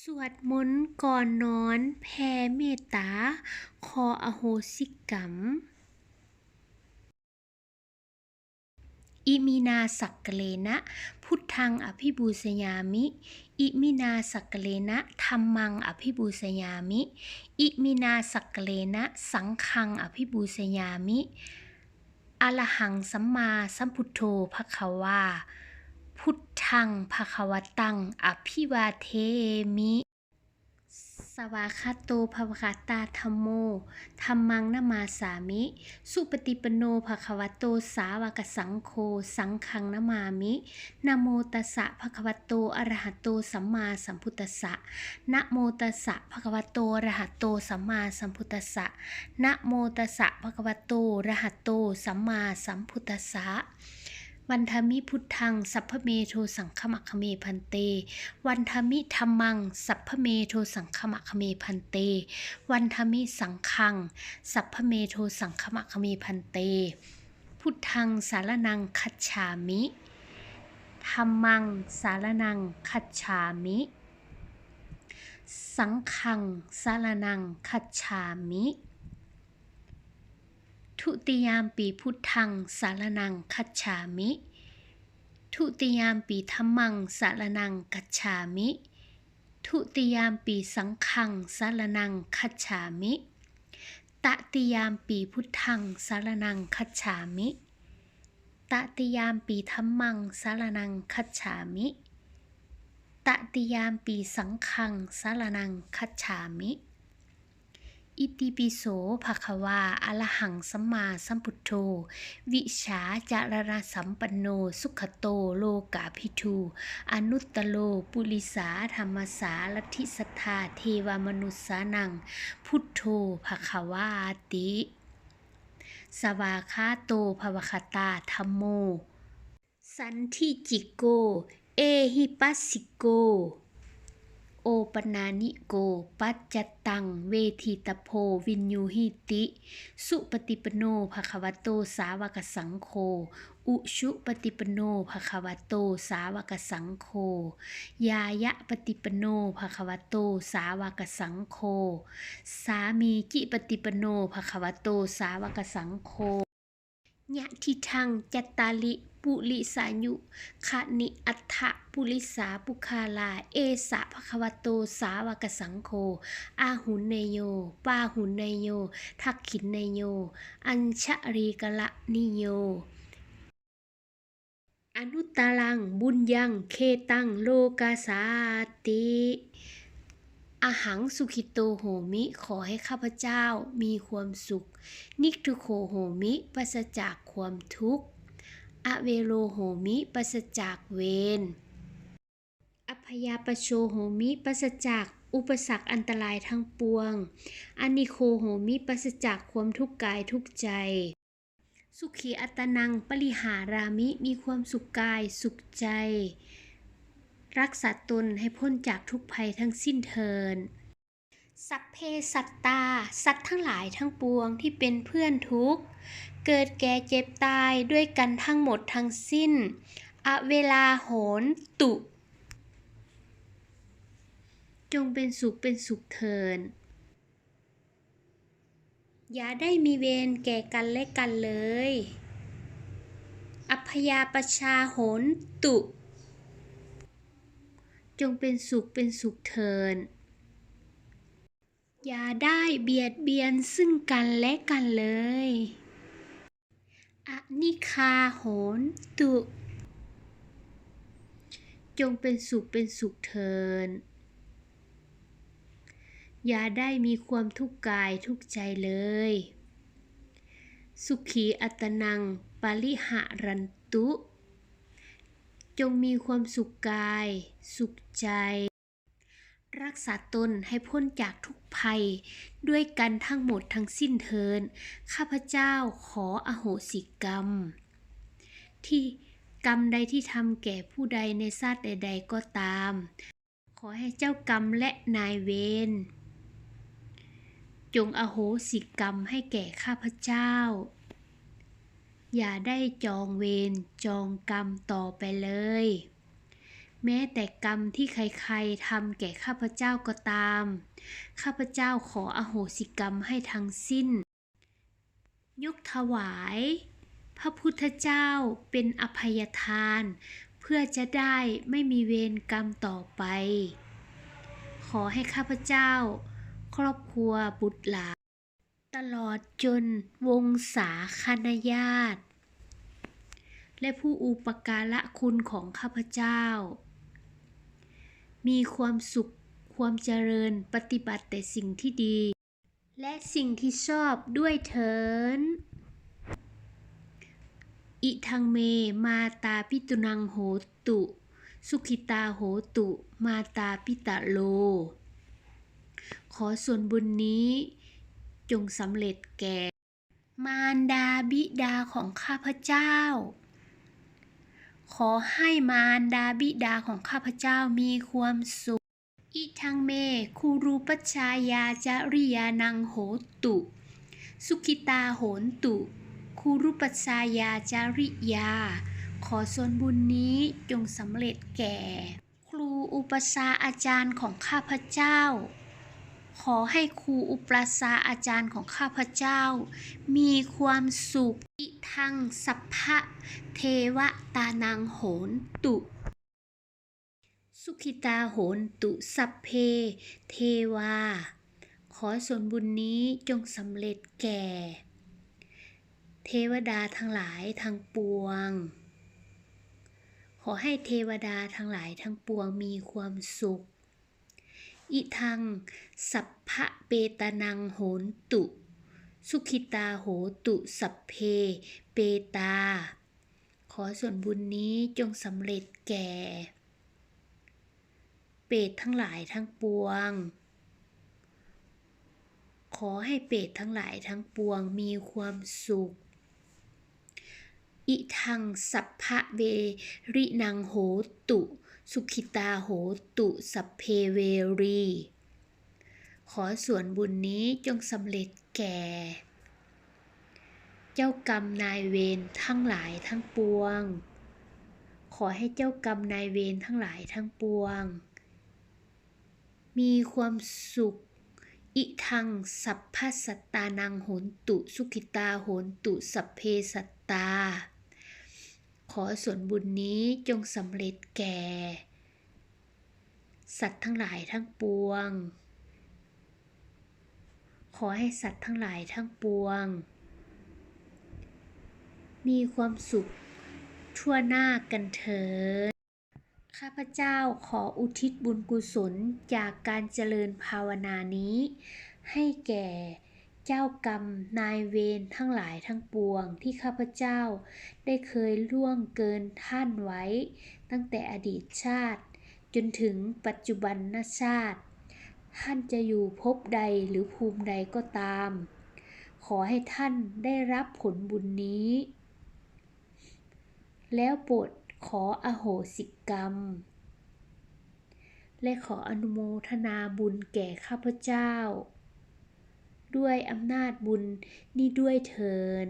สวดมนต์ก่อนนอนแผ่เมตตา ขออโหสิกรรม อิมินาสักกเลนะ พุทธังอภิบูสยามิ อิมินาสักกเลนะธัมมังอภิบูสยามิ อิมินาสักกเลนะ สังฆังอภิบูสยามิอรหังสัมมาสัมพุทโธภควา พุทธังภควตัง อภิวาเทมิ สวากขาโตภวคาตาธัมโมธัมมังนามาสามิ สุปฏิปโนภควโตสาวกสังโฆสังฆังนามามินโมตัสสะภควโตอะระหะโตสัมมาสัมพุทธัสสะนะโมตัสสะภควโตอะระหะโตสัมมาสัมพุทธัสสะนะโมตัสสะภควโตอะระหะโตสัมมาสัมพุทธัสสะ วันธมิพุทธัง สัพพเมโทสังฆมัคคเมพันเต วันธมิธรรมัง สัพพเมโทสังฆมัคคเมพันเต วันธมิสังฆัง สัพพเมโทสังฆมัคคเมพันเต พุทธังสารนังคัจฉามิธรรมังสารนังคัจฉามิ สังฆังสารนังคัจฉามิ ทุติยามปีพุทธังสารนังคัจฉามิ ทุติยามปีธัมมังสารนังคัจฉามิ ทุติยามปีสังฆังสารนังคัจฉามิ ตติยามปีพุทธังสารนังคัจฉามิ ตติยามปีธัมมังสารนังคัจฉามิ ตติยามปีสังฆังสารนังคัจฉามิ อิติปิโสภะคะวาอระหังสัมมาสัมพุทโธ วิชาจารณสัมปันโน สุขโตโลกาภิทูอนุตตโล ปุริสาธรรมสาลัทธิสทาเทวมนุสสานัง พุทโธภะคะวาติสวาคาโตภวคตาธัมโม สันทิจิโก เอหิปัสสิโก โอปนานิโก ปัจจตัง เวทีตโพ วินยูหิติ สุปฏิปโนภะคะวะโต สาวกสังโฆ อุชุปฏิปโนภะคะวะโต สาวกสังโฆ ยายะปฏิปโนภะคะวะโต สาวกสังโฆ สามีจิปฏิปโนภะคะวะโต สาวกสังโฆยะทิทังจัตตาลิ ปุริสายุขะนิอัฏฐปุริสาปุคาลา เอสะภควโตสาวกสังโฆอาหุนเนโยปาหุนเนโย ทักขินเนโย อัญชรีกะละนิโยอนุตตรังบุญยังเคตังโลกาสาติอาหังสุขิโตโหมิขอให้ข้าพเจ้ามีความสุข นิกทุโคโหมิปราศจากความทุกข์ อเวโลโหมิปราศจากเวรอัพยาปโชโหมิปราศจากอุปสรรคอันตรายทั้งปวง อนิโคโหมิปราศจากความทุกข์กายทุกใจ สุขีอัตนังปริหารามิมีความสุขกายสุขใจ รักษาตนให้พ้นจากทุกภัยทั้งสิ้นเทิน สัพเพสัตตา สัตว์ทั้งหลายทั้งปวงที่เป็นเพื่อนทุกข์ เกิดแก่เจ็บตายด้วยกันทั้งหมดทั้งสิ้น อเวลาโหนตุ จงเป็นสุขเป็นสุขเทิน อย่าได้มีเวรแก่กันและกันเลยอัพยาปชาโหนตุ จงเป็นสุขเป็นสุขเทินอย่าได้เบียดเบียนซึ่งกันและกันเลย อนิคาโหนตุ จงเป็นสุขเป็นสุขเทิน อย่าได้มีความทุกข์กายทุกใจเลย สุขีอัตนังปริหารันตุ จงมีความสุขกาย สุขใจ รักษาตนให้พ้นจากทุกภัย ด้วยกันทั้งหมดทั้งสิ้นเทิน ข้าพเจ้าขออโหสิกรรม ที่กรรมใดที่ทำแก่ผู้ใดในชาติใด ๆ ก็ตาม ขอให้เจ้ากรรมและนายเวรจงอโหสิกรรมให้แก่ข้าพเจ้า อย่าได้จองเวรจองกรรมต่อไปเลย แม้แต่กรรมที่ใครๆทำแก่ข้าพเจ้าก็ตาม ข้าพเจ้าขออโหสิกรรมให้ทั้งสิ้น ยกถวาย พระพุทธเจ้าเป็นอภัยทาน เพื่อจะได้ไม่มีเวรกรรมต่อไป ขอให้ข้าพเจ้า ครอบครัวบุตรหลานตลอดจนวงศาคณญาติ และผู้อุปการะคุณของข้าพเจ้า มีความสุข ความเจริญปฏิบัติแต่สิ่งที่ดี และสิ่งที่ชอบด้วยเถินอิทังเมมาตาปิตุนังโหตุ สุขิตาโหตุ มาตาปิตะโล ขอส่วนบุญนี้ จงสำเร็จแก่ มารดาบิดาของข้าพเจ้า ขอให้มารดาบิดาของข้าพเจ้ามีความสุข อิทังเมคูรูปชชายาจริยานังโหตุ สุขิตาโหนตุคูรุปชชายาจริยา ขอส่วนบุญนี้จงสำเร็จแก่ ครูอุปชาอาจารย์ของข้าพเจ้า ขอให้ครูอุปชฌาย์อาจารย์ของข้าพเจ้า มีความสุขอิทังสัพพะเทวตานังโหนตุ สุขิตาโหนตุสัพเพ เทวา ขอส่วนบุญนี้จงสำเร็จแก่ เทวดาทั้งหลายทั้งปวง ขอให้เทวดาทั้งหลายทั้งปวงมีความสุข อิทัง สัพพะเปตานังโหนตุ สุขิตาโหตุสัพเพ เปตา ขอส่วนบุญนี้จงสำเร็จแก่ เปตทั้งหลายทั้งปวง ขอให้เปตทั้งหลายทั้งปวงมีความสุขอิทังสัพพะเวรินังโหตุ สุขิตาโหตุสัพเพเวรี ขอส่วนบุญนี้จงสำเร็จแก่ เจ้ากรรมนายเวรทั้งหลายทั้งปวง ขอให้เจ้ากรรมนายเวรทั้งหลายทั้งปวง มีความสุขอิทังสัพพสัตตานังโหนตุสุขิตาโหนตุสัพเพสัตตา ขอส่วนบุญนี้จงสำเร็จแก่ สัตว์ทั้งหลายทั้งปวง ขอให้สัตว์ทั้งหลายทั้งปวง มีความสุขทั่วหน้ากันเถิดข้าพเจ้าขออุทิศบุญกุศลจากการเจริญภาวนานี้ ให้แก่ เจ้ากรรมนายเวรทั้งหลายทั้งปวงที่ข้าพเจ้า ได้เคยล่วงเกินท่านไว้ ตั้งแต่อดีตชาติ จนถึงปัจจุบันนชาติ ท่านจะอยู่ภพใดหรือภูมิใดก็ตาม ขอให้ท่านได้รับผลบุญนี้ แล้วโปรดขออโหสิกรรม และขออนุโมทนาบุญแก่ข้าพเจ้า ด้วยอำนาจบุญนี่ด้วยเทิน